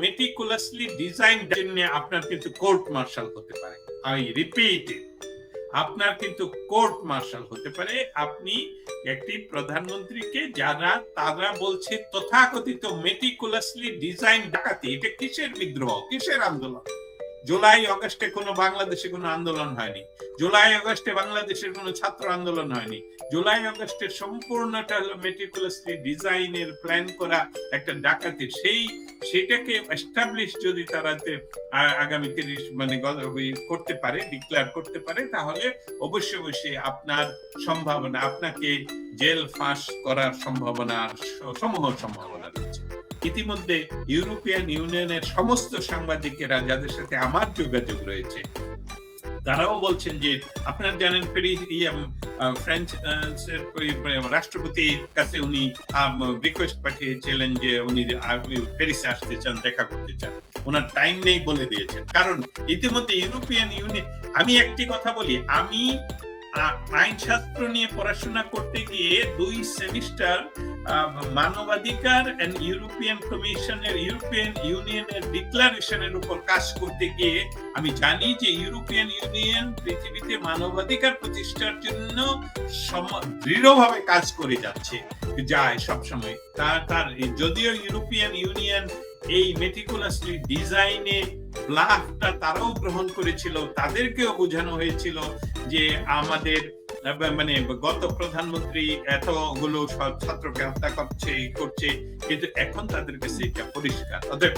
Meticulously design নিয়ে আপনার কিন্তু কোর্ট মার্শাল হতে পারে। আই রিপিট আপনার কিন্তু কোর্ট মার্শাল হতে পারে। আপনি একটি প্রধানমন্ত্রীকে যারা, তারা বলছে তথাকথিত মেটিকুলাসলি ডিজাইন ডাকাতি, এটা কিসের বিদ্রোহ? কিসের আন্দোলন? জুলাই, অগস্টে কোনো বাংলাদেশে কোনো আন্দোলন হয়নি। জুলাই, অগস্টে বাংলাদেশের কোনো ছাত্র আন্দোলন হয়নি। জুলাই অগস্টের সম্পূর্ণটা হলো মেটিকুলাসলি ডিজাইনের প্ল্যান করা একটা ডাকাতি। সেই, সেটাকে এস্টাবলিশ যদি তারা আগামী তিরিশ মানে করতে পারে ডিক্লেয়ার করতে পারে, তাহলে অবশ্যই অবশ্যই আপনার সম্ভাবনা, আপনাকে জেল ফাঁস করার সম্ভাবনা সমূহ সম্ভাবনা। ইতিমধ্যে ইউরোপিয়ান ইউনিয়নের সমস্ত সাংবাদিকেরা যাদের সাথে আমার যোগাযোগ রয়েছে তারাও বলছেন যে আপনারা জানেন ইয়ে, ফ্রেঞ্চ আহ, রাষ্ট্রপতির কাছে উনি রিকোয়েস্ট পাঠিয়েছিলেন যে উনি প্যারিসে আসতে চান দেখা করতে চান। ওনার টাইম নেই বলে দিয়েছেন। কারণ ইতিমধ্যে ইউরোপিয়ান ইউনিয়ন আমি একটি কথা বলি আমি আহ, আইনশাস্ত্র নিয়ে পড়াশোনা করতে গিয়ে দুই সেমিস্টার মানবাধিকার এন্ড ইউরোপিয়ান কমিশনের ইউরোপিয়ান ইউনিয়নের ডিক্লারেশনের উপর কাজ করতে গিয়ে আমি জানি যে ইউরোপিয়ান ইউনিয়ন পৃথিবীতে মানবাধিকার প্রতিষ্ঠার জন্য দৃঢ়ভাবে কাজ করে যাচ্ছে যায় সবসময়। তার তার যদিও ইউরোপিয়ান ইউনিয়ন এই মেটিকুলাসলি ডিজাইনে ব্লাফটা তারাও গ্রহণ করেছিল তাদেরকেও বোঝানো হয়েছিল যে আমাদের মানে গত প্রধানমন্ত্রী এতগুলো ছাত্রকে হত্যা করছে করছে, কিন্তু এখন তাদের কাছে এটা পরিষ্কার। অতএব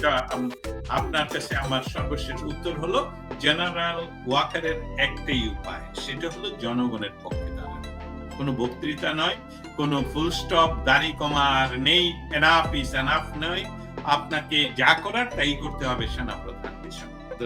আপনার কাছে আমার সর্বশেষ উত্তর হলো, জেনারেল ওয়াকারের একটাই উপায়, সেটা হলো জনগণের পক্ষে দাঁড়ানো। কোনো বক্তৃতা নয়, কোনো ফুল স্টপ দাড়ি কমার নেই এনাফ ইজ এনাফ নয়। আপনাকে যা করার তাই করতে হবে সেনাপ্রধানকে সঙ্গে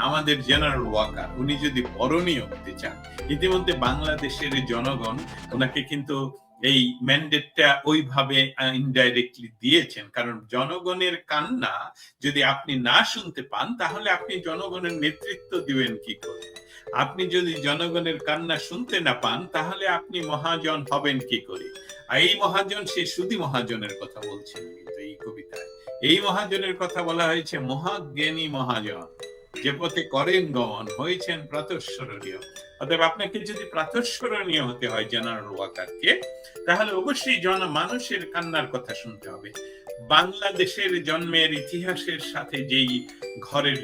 আমাদের জেনারেল ওয়াকার উনি যদি বরণীয় হতে চান, ইতিমধ্যে বাংলাদেশের জনগণ ওনাকে কিন্তু এই ম্যান্ডেটটা ওইভাবে ইনডাইরেক্টলি দিয়েছেন। কারণ জনগণের কান্না যদি আপনি না শুনতে পান, তাহলে আপনি জনগণের নেতৃত্ব দিবেন কি করে? আপনি যদি জনগণের কান্না শুনতে না পান, তাহলে আপনি মহাজন হবেন কি করে? আর এই মহাজন, সে সুদী মহাজনের কথা বলছেন কিন্তু এই কবিতায়। এই মহাজনের কথা বলা হয়েছে মহাজ্ঞানী মহাজন। যে পথে করেন গমন হয়েছেন প্রাতঃস্মরণীয়। অতএব আপনাকে যদি প্রাতঃস্মরণীয় হতে হয় জেনারেল ওয়াকারকে, তাহলে অবশ্যই জন মানুষের কান্নার কথা শুনতে হবে। বাংলাদেশের জন্মের ইতিহাসের সাথে যেই ঘরের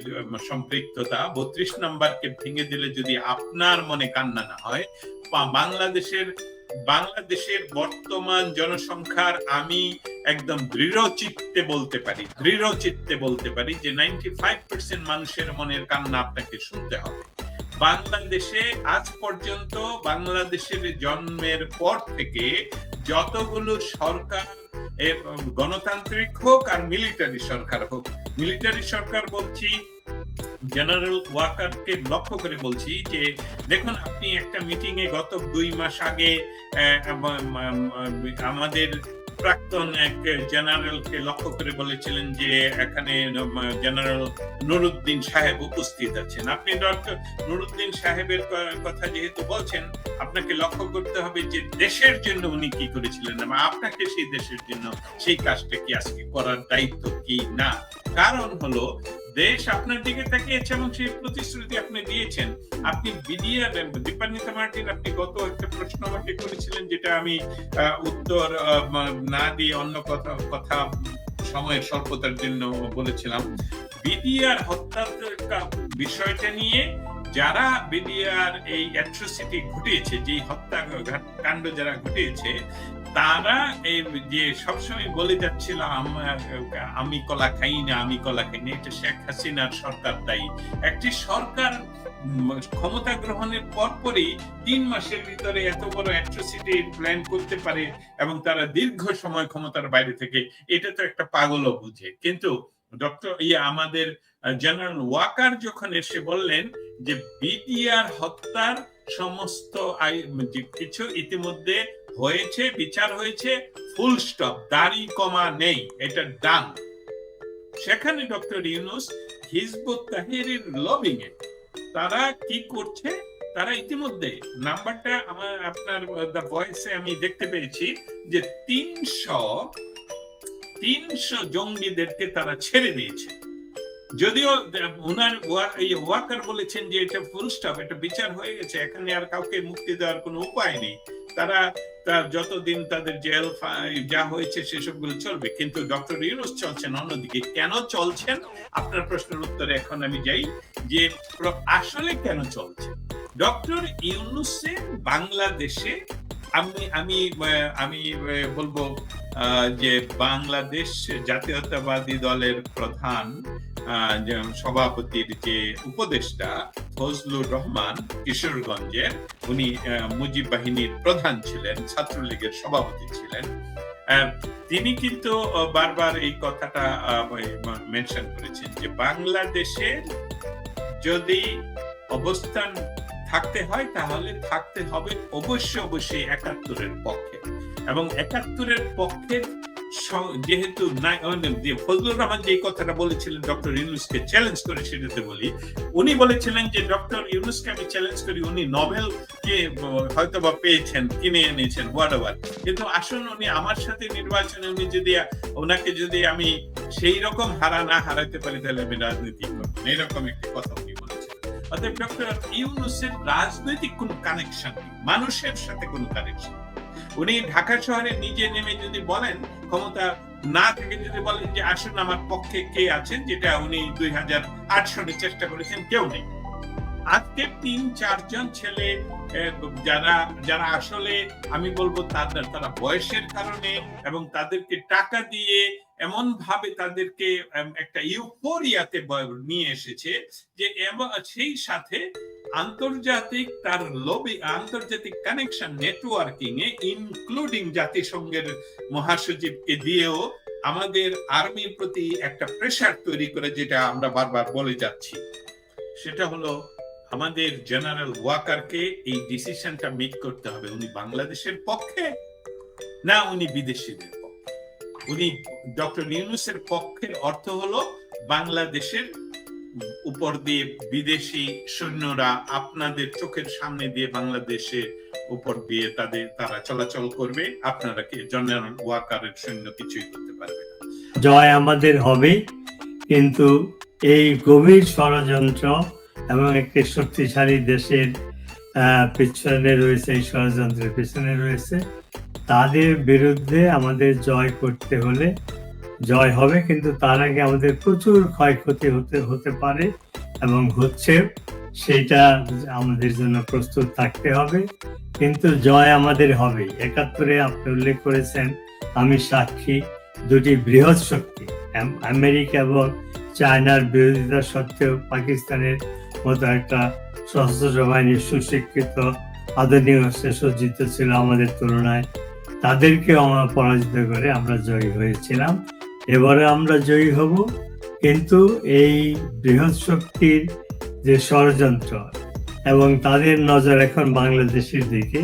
সম্পৃক্ততা, বত্রিশ নাম্বারকে ভেঙে দিলে যদি আপনার মনে কান্না না হয় বাংলাদেশের বাংলাদেশের বর্তমান জনসংখ্যার আমি একদম দৃঢ় চিত্তে বলতে পারি, দৃঢ় চিত্তে বলতে পারি যে নাইনটি ফাইভ পার্সেন্ট মানুষের মনের কান্না আপনাকে শুনতে হবে। বাংলাদেশে আজ পর্যন্ত, বাংলাদেশের জন্মের পর থেকে যতগুলো সরকার গণতান্ত্রিক হোক আর মিলিটারি সরকার হোক মিলিটারি সরকার বলছি জেনারেল ওয়াকারকে লক্ষ্য করে বলছি যে, দেখুন, আপনি একটা মিটিং এ গত দুই মাস আগে আমাদের প্রাক্তন এক জেনারেলকে লক্ষ্য করে বলেছিলেন যে, এখানে জেনারেল নুরুদ্দিন সাহেব উপস্থিত আছেন। আপনি ডক্টর নুরুদ্দিন সাহেবের কথা যেহেতু বলছেন, আপনাকে লক্ষ্য করতে হবে যে, দেশের জন্য উনি কি করেছিলেন এবং আপনাকে সেই দেশের জন্য সেই কাজটা কি আজকে করার দায়িত্ব কি না? কারণ হলো দেশ আপনার দিকে তাকিয়েছে এবং সেই প্রতিশ্রুতি আপনি দিয়েছেন। আপনি দীপান্বিতা মার্টিন, আপনি গত একটা প্রশ্ন আমাকে করেছিলেন যেটা আমি উত্তর না দিয়ে অন্য কথা কথা সময়ের স্বল্পতার জন্য বলেছিলাম। বিষয়টা নিয়ে যারা বিডিআর এই অ্যাট্রোসিটি ঘটিয়েছে যে হত্যা কাণ্ড যারা ঘটিয়েছে তারা এই যে সবসময় বলে যাচ্ছিল আমি কলা খাই না, আমি কলা খাই না। এটা শেখ হাসিনার সরকার দায়ী। একটি সরকার ক্ষমতা গ্রহণের পরপরই তিন মাসের ভিতরে এত বড় অ্যাট্রোসিটি প্ল্যান করতে পারে এবং তারা দীর্ঘ সময় ক্ষমতার বাইরে থেকে, এটা তো একটা পাগলও বুঝে। কিন্তু ডক্টর ইয়ে আমাদের জেনারেল ওয়াকার যখন এসে বললেন যে, বিডিআর হত্যার সমস্ত কিছু ইতিমধ্যে হয়েছে, বিচার হয়েছে ফুল স্টপ দাড়ি কমা নেই, এটা ডান সেখানে ডক্টর ইউনুস হিজবুত তাহিরের লবিং এ, তারা কি করছে? তারা ইতিমধ্যে, নাম্বারটা আমার, আপনার দ্য ভয়েসে আমি দেখতে পেয়েছি যে তিনশো তিনশো জঙ্গিদেরকে তারা ছেড়ে দিয়েছে। যদিও ওনার ওয়াকার বলেছেন যে এটা ফুল স্টপ এটা বিচার হয়ে গেছে, এখানে আর কাউকে মুক্তি দেওয়ার কোনো উপায় নেই। তারা তার যতদিন তাদের জেল যা হয়েছে সেসবগুলো চলবে, কিন্তু ডক্টর ইউনুস চলছেন অন্যদিকে। কেন চলছেন? আপনার প্রশ্নের উত্তরে এখন আমি যাই যে আসলে কেন চলছে? ডক্টর ইউনুসের বাংলাদেশে আমি আমি আমি বলব যে বাংলাদেশ জাতীয়তাবাদী দলের প্রধান সভাপতির যে উপদেষ্টা ফজলুর রহমান কিশোরগঞ্জের, উনি মুজিব বাহিনীর প্রধান ছিলেন, ছাত্রলীগের সভাপতি ছিলেন। তিনি কিন্তু বারবার এই কথাটা মেনশন করেছেন যে বাংলাদেশের যদি অবস্থান থাকতে হয়, তাহলে থাকতে হবে অবশ্যই অবশ্যই একাত্তরের পক্ষে। এবং একাত্তরের পক্ষে যেহেতু ফজলুর যে কথাটা বলেছিলেন, ডক্টর ইউনুসকে চ্যালেঞ্জ করে সেটাতে বলি, উনি বলেছিলেন যে ডক্টর ইউনুসকে আমি চ্যালেঞ্জ করি, উনি নোবেল কে হয়তো বা পেয়েছেন, কিনে এনেছেন কিন্তু আসুন উনি আমার সাথে নির্বাচনে উনি যদি ওনাকে যদি আমি সেই রকম হারা না হারাতে পারি, তাহলে আমি রাজনীতি করব। এরকম একটি কথা উনি বলেছিলেন। অতএব ডক্টর ইউনুসের রাজনৈতিক কোনো কানেকশন নেই, মানুষের সাথে কোনো কানেকশন উনি ঢাকা শহরে নিজে নেমে যদি বলেন, ক্ষমতা না থেকে যদি বলেন যে, আসুন আমার পক্ষে কে আছেন? যেটা উনি দুই হাজার আট সালে চেষ্টা করেছেন, কেউ নেই। আজকে তিন চারজন ছেলে যারা যারা আসলে, আমি বলব তাদের, তারা বয়সের কারণে এবং তাদেরকে টাকা দিয়ে এমন ভাবে তাদেরকে একটা ইউফোরিয়াতে নিয়ে এসেছে যে সেই সাথে আন্তর্জাতিক তার লবি, আন্তর্জাতিক কানেকশন নেটওয়ার্কিং এ ইনক্লুডিং জাতিসংঘের মহাসচিবকে দিয়েও আমাদের আর্মির প্রতি একটা প্রেসার তৈরি করে যেটা আমরা বারবার বলে যাচ্ছি। সেটা হলো আমাদের জেনারেল ওয়াকারকে এই ডিসিশনটা মেক করতে হবে। উনি বাংলাদেশের পক্ষে না উনি বিদেশিদের? উনি ডক্টর ইউনুসের পক্ষের অর্থ হলো বাংলাদেশের উপর দিয়ে বিদেশি সৈন্যরা আপনাদের চোখের সামনে দিয়ে বাংলাদেশের উপর দিয়ে তাদের, তারা চলাচল করবে। আপনারা কি জেনারেল ওয়াকারের সৈন্য কিছুই করতে পারবে না। জয় আমাদের হবে, কিন্তু এই গভীর ষড়যন্ত্র এবং একটি শক্তিশালী দেশের পিছনে রয়েছে, এই ষড়যন্ত্রের পিছনে রয়েছে। তাদের বিরুদ্ধে আমাদের জয় করতে হলে জয় হবে, কিন্তু তার আগে আমাদের প্রচুর ক্ষয়ক্ষতি হতে হতে পারে এবং হচ্ছে সেটা আমাদের জন্য প্রস্তুত থাকতে হবে। কিন্তু জয় আমাদের হবে একাত্তরে আপনি উল্লেখ করেছেন, আমি সাক্ষী দুটি বৃহৎ শক্তি আমেরিকা এবং চায়নার বিরোধিতা সত্ত্বেও পাকিস্তানের মতো একটা সশস্ত্র বাহিনী সুশিক্ষিত, আধুনিক সজ্জিত ছিল আমাদের তুলনায় তাদেরকেও আমরা পরাজিত করে আমরা জয়ী হয়েছিলাম। এবারে আমরা জয়ী হব, কিন্তু এই বৃহৎ শক্তির যে ষড়যন্ত্র এবং তাদের নজর এখন বাংলাদেশের দিকে,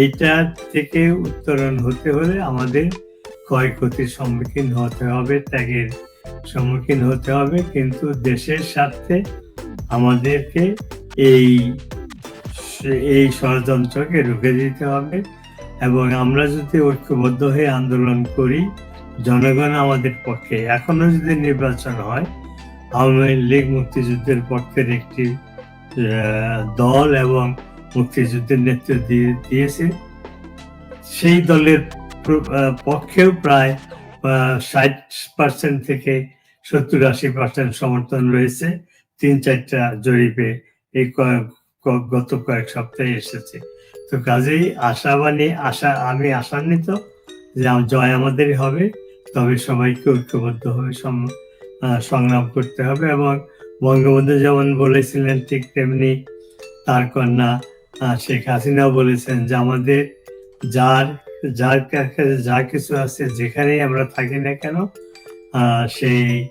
এইটা থেকে উত্তরণ হতে হলে আমাদের ক্ষয়ক্ষতির সম্মুখীন হতে হবে, ত্যাগের সম্মুখীন হতে হবে, কিন্তু দেশের স্বার্থে আমাদেরকে এই এই ষড়যন্ত্রকে রুখে দিতে হবে। এবং আমরা যদি ঐক্যবদ্ধ হয়ে আন্দোলন করি, জনগণ আমাদের পক্ষে। এখনও যদি নির্বাচন হয়, আওয়ামী লীগ মুক্তিযুদ্ধের পক্ষের একটি দল এবং মুক্তিযুদ্ধের নেতৃত্ব দিয়ে দিয়েছে, সেই দলের পক্ষেও প্রায় ষাট পার্সেন্ট থেকে সত্তর আশি পার্সেন্ট সমর্থন রয়েছে। তিন চারটা জরিপে এই গত কয়েক সপ্তাহে এসেছে। তো কাজেই আশাবাণী আশা আমি আশান্বিত যে জয় আমাদেরই হবে। তবে সবাইকে ঐক্যবদ্ধভাবে সম- আহ, সংগ্রাম করতে হবে এবং বঙ্গবন্ধু যেমন বলেছিলেন ঠিক তেমনি তার কন্যা শেখ হাসিনাও বলেছেন যে আমাদের যার যার কাছে যা কিছু আছে যেখানেই আমরা থাকি না কেন সেই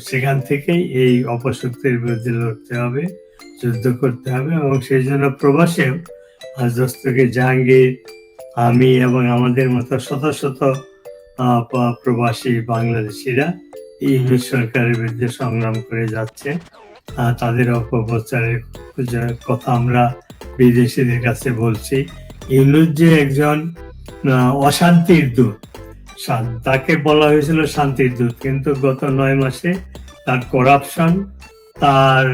সেখান থেকেই এই অপশক্তির বিরুদ্ধে লড়তে হবে। যুদ্ধ করতে হবে এবং সেই জন্য প্রবাসে আজ জাহাঙ্গীর, আমি এবং আমাদের মতো শত শত প্রবাসী বাংলাদেশিরা ইংরেজ সরকারের বিরুদ্ধে সংগ্রাম করে যাচ্ছে। তাদের অপপ্রচারের কথা আমরা বিদেশিদের কাছে বলছি, ইউনুস যে একজন অশান্তির দূত তাকে বলা হয়েছিল শান্তির দূত, কিন্তু গত নয় মাসে তার করাপশন তার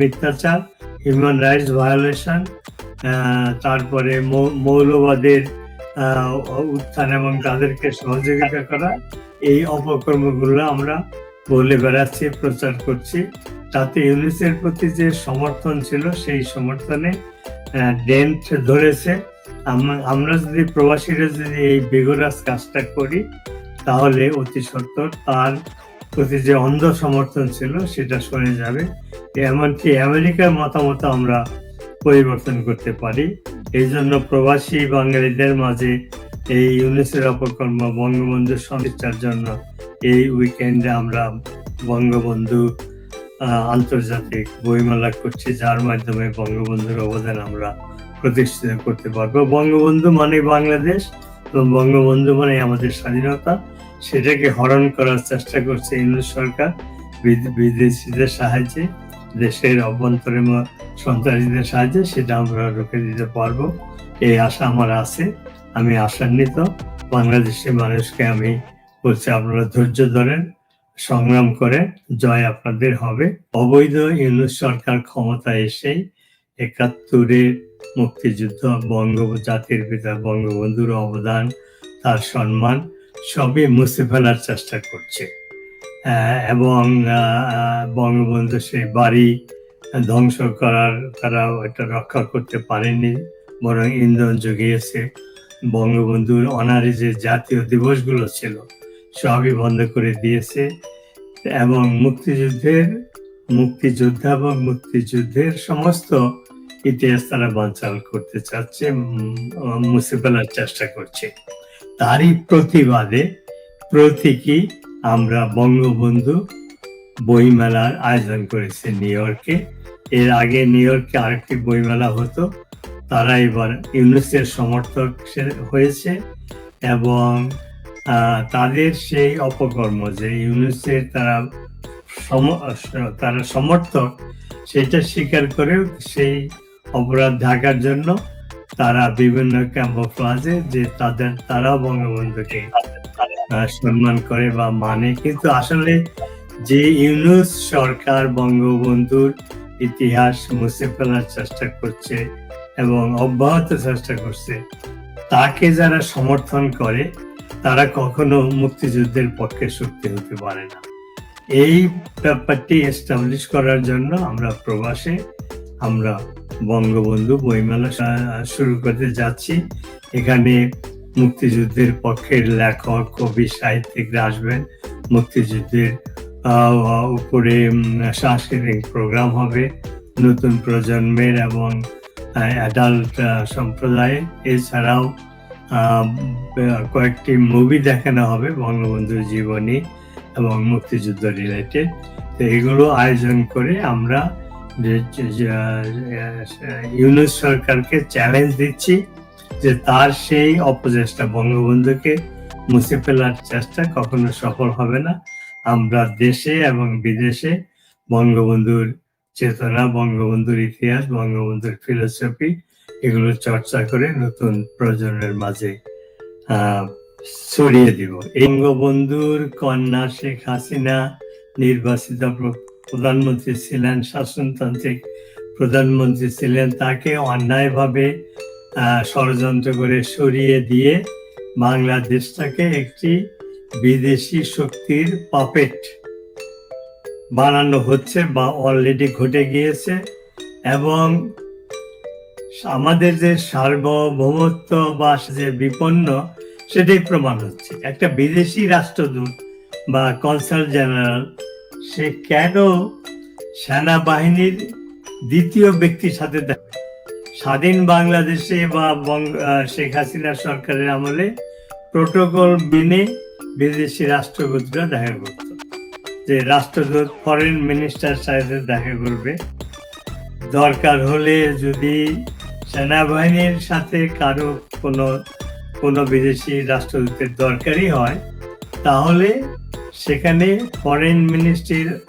মিথ্যাচার হিউম্যান রাইটস ভায়োলেশন তারপরে মৌলবাদের উত্থান এবং তাদেরকে সহযোগিতা করা, এই অপকর্মগুলো আমরা বলে বেড়াচ্ছি, প্রচার করছি। তাতে ইউনিসের প্রতি যে সমর্থন ছিল, সেই সমর্থনে ডেন্ট ধরেছে। আমরা যদি প্রবাসীরা যদি এই বেগরাজ কাজটা করি, তাহলে অতি সত্তর তার প্রতি যে অন্ধ সমর্থন ছিল, সেটা সরে যাবে। এমনকি আমেরিকার মতামত আমরা পরিবর্তন করতে পারি। এই জন্য প্রবাসী বাঙালিদের মাঝে এই ইউনিসের অপকর্ম বঙ্গবন্ধু সদিচ্ছার জন্য এই উইকেন্ডে আমরা বঙ্গবন্ধু আন্তর্জাতিক বইমেলা করছি। যার মাধ্যমে বঙ্গবন্ধুর অবদান আমরা প্রতিষ্ঠিত করতে পারব। বঙ্গবন্ধু মানে বাংলাদেশ। বঙ্গবন্ধু মানে আমাদের স্বাধীনতা। সেটাকে হরণ করার চেষ্টা করছে ইংরেজ সরকার। বিদ- বিদেশিদের সাহায্যে, দেশের অভ্যন্তরে সন্ত্রাসীদের সাহায্যে সেটা আমরা রুখে দিতে পারব। এই আশা আমার আছে। আমি আশান্বিত। বাংলাদেশের মানুষকে আমি বলছি, আপনারা ধৈর্য ধরেন, সংগ্রাম করে জয় আপনাদের হবে। অবৈধ ইউনুস সরকার ক্ষমতা এসেই একাত্তরের মুক্তিযুদ্ধ, বঙ্গ জাতির পিতা, বঙ্গবন্ধুর অবদান, তার সম্মান, সবই মুছে ফেলার চেষ্টা করছে। এবং বঙ্গবন্ধু সেই বাড়ি ধ্বংস করার, তারা এটা রক্ষা করতে পারেনি বরং ইন্ধন জুগিয়েছে। বঙ্গবন্ধুর অনারে যে জাতীয় দিবসগুলো ছিল, সবই বন্ধ করে দিয়েছে। এবং মুক্তিযুদ্ধের, মুক্তিযোদ্ধা এবং মুক্তিযুদ্ধের সমস্ত ইতিহাস তারা বানচাল করতে চাচ্ছে মুছে ফেলার চেষ্টা করছে। তারই প্রতিবাদে প্রতীকী আমরা বঙ্গবন্ধু বইমেলার আয়োজন করেছে নিউ ইয়র্কে। এর আগে নিউ ইয়র্কে আরেকটি বইমেলা হতো, তারা এবার ইউনিসের সমর্থক হয়েছে এবং তাদের সেই অপকর্ম যে ইউনিসের তারা সম- তারা সমর্থক, সেটা স্বীকার করেও সেই অপরাধ ঢাকার জন্য তারা বিভিন্ন ক্যাম্পোফ্লাজে যে তাদের তারা বঙ্গবন্ধুকে সম্মান করে বা মানে। কিন্তু আসলে যে ইউনুস সরকার বঙ্গবন্ধুর ইতিহাস মুছে ফেলার চেষ্টা করছে এবং অব্যাহত চেষ্টা করছে, তাকে যারা সমর্থন করে, তারা কখনো মুক্তিযুদ্ধের পক্ষে শক্তি হতে পারে না। এই ব্যাপারটি এস্টাবলিশ করার জন্য আমরা প্রবাসে আমরা বঙ্গবন্ধু বইমেলা শুরু করতে যাচ্ছি। এখানে মুক্তিযুদ্ধের পক্ষের লেখক, কবি, সাহিত্যিকরা আসবেন। মুক্তিযুদ্ধের উপরে সাংস্কৃতিক প্রোগ্রাম হবে। নতুন প্রজন্মের এবং অ্যাডাল্ট সম্প্রদায়ে। এছাড়াও কয়েকটি মুভি দেখানো হবে বঙ্গবন্ধুর জীবনী এবং মুক্তিযুদ্ধ রিলেটেড তো এগুলো আয়োজন করে আমরা ইউনুস সরকারকে চ্যালেঞ্জ দিচ্ছি যে তার সেই অপচেষ্টা বঙ্গবন্ধুকে মুছে ফেলার চেষ্টা কখনো সফল হবে না। আমরা দেশে এবং বিদেশে বঙ্গবন্ধুর চেতনা, বঙ্গবন্ধুর ইতিহাস, বঙ্গবন্ধুর ফিলোসফি এগুলো চর্চা করে নতুন প্রজন্মের মাঝে ছড়িয়ে দিব। বঙ্গবন্ধুর কন্যা শেখ হাসিনা নির্বাচিত প্রধানমন্ত্রী ছিলেন, শাসনতান্ত্রিক প্রধানমন্ত্রী ছিলেন, তাকে অন্যায়ভাবে ষড়যন্ত্র করে সরিয়ে দিয়ে বাংলাদেশটাকে একটি বিদেশি শক্তির পাপেট বানানো হচ্ছে বা অলরেডি ঘটে গিয়েছে এবং আমাদের যে সার্বভৌমত্ব বা যে বিপন্ন সেটাই প্রমাণ হচ্ছে। একটা বিদেশি রাষ্ট্রদূত বা কনসাল জেনারেল সে কেন সেনাবাহিনীর দ্বিতীয় ব্যক্তির সাথে দেখা? স্বাধীন বাংলাদেশে বা শেখ হাসিনা সরকারের আমলে প্রোটোকল মেনে বিদেশি রাষ্ট্রদূতরা দেখা করত। যে রাষ্ট্রদূত ফরেন মিনিস্টার সাথে দেখা করবে। দরকার হলে যদি সেনাবাহিনীর সাথে কারও কোনো কোনো বিদেশি রাষ্ট্রদূতের দরকারই হয়, তাহলে সেখানে ফরেন মিনিস্ট্রির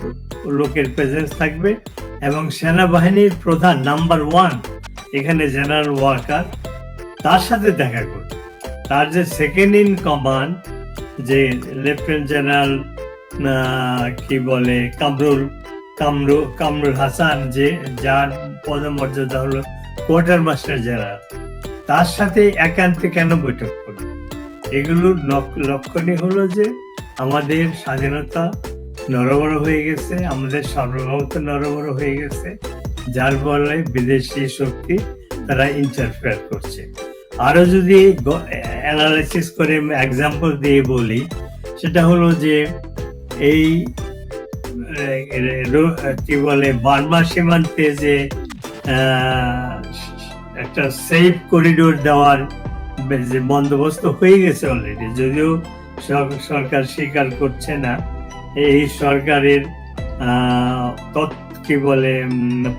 লোকের প্রেজেন্স থাকবে এবং সেনাবাহিনীর প্রধান নাম্বার ওয়ান এখানে জেনারেল ওয়ার্কার তার সাথে দেখা করবে। তার যে সেকেন্ড ইন কমান্ড যে লেফটেন্যান্ট জেনারেল কি বলে, কামরুল, কামরু, কামরুল হাসান, যে যার পদমর্যাদা হলো কোয়ার্টার মাস্টার জেনারেল তার সাথে একান্তে কেন বৈঠক করবে? এগুলোর লক- লক্ষণই হলো যে আমাদের স্বাধীনতা নরবর হয়ে গেছে, আমাদের সার্বভৌমত্ব নরবর হয়ে গেছে, যার ফলে বিদেশি শক্তি তারা ইন্টারফেয়ার করছে। আরও যদি অ্যানালাইসিস করে এক্সাম্পল দিয়ে বলি, সেটা হলো যে এই কি বলে, বার্মা সীমান্তে যে একটা সেফ করিডোর দেওয়ার যে বন্দোবস্ত হয়ে গেছে অলরেডি যদিও সরকার স্বীকার করছে না। এই সরকারের কি বলে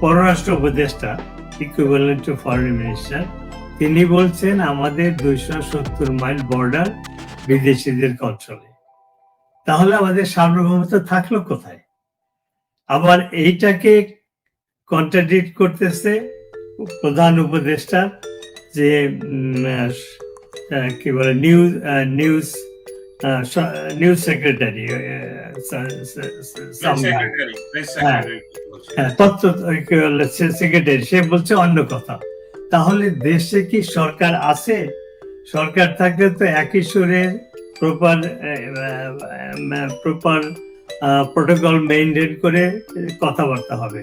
পররাষ্ট্র উপদেষ্টা ইকুইভ্যালেন্ট টু ফরেন মিনিস্টার তিনি বলছেন, আমাদের দুইশো সত্তর মাইল বর্ডার বিদেশিদের কন্ট্রোলে তাহলে আমাদের সার্বভৌমত্ব থাকল কোথায়? আবার এইটাকে কন্ট্রাডিক্ট করতেছে প্রধান উপদেষ্টা যে কি বলে নিউজ নিউজ নিউজ সেক্রেটারি তথ্য সেক্রেটারি সে বলছে অন্য কথা। তাহলে দেশে কি সরকার আছে? সরকার থাকলে তো একই সুরে প্রপার প্রপার প্রোটোকল মেনটেন করে কথাবার্তা হবে।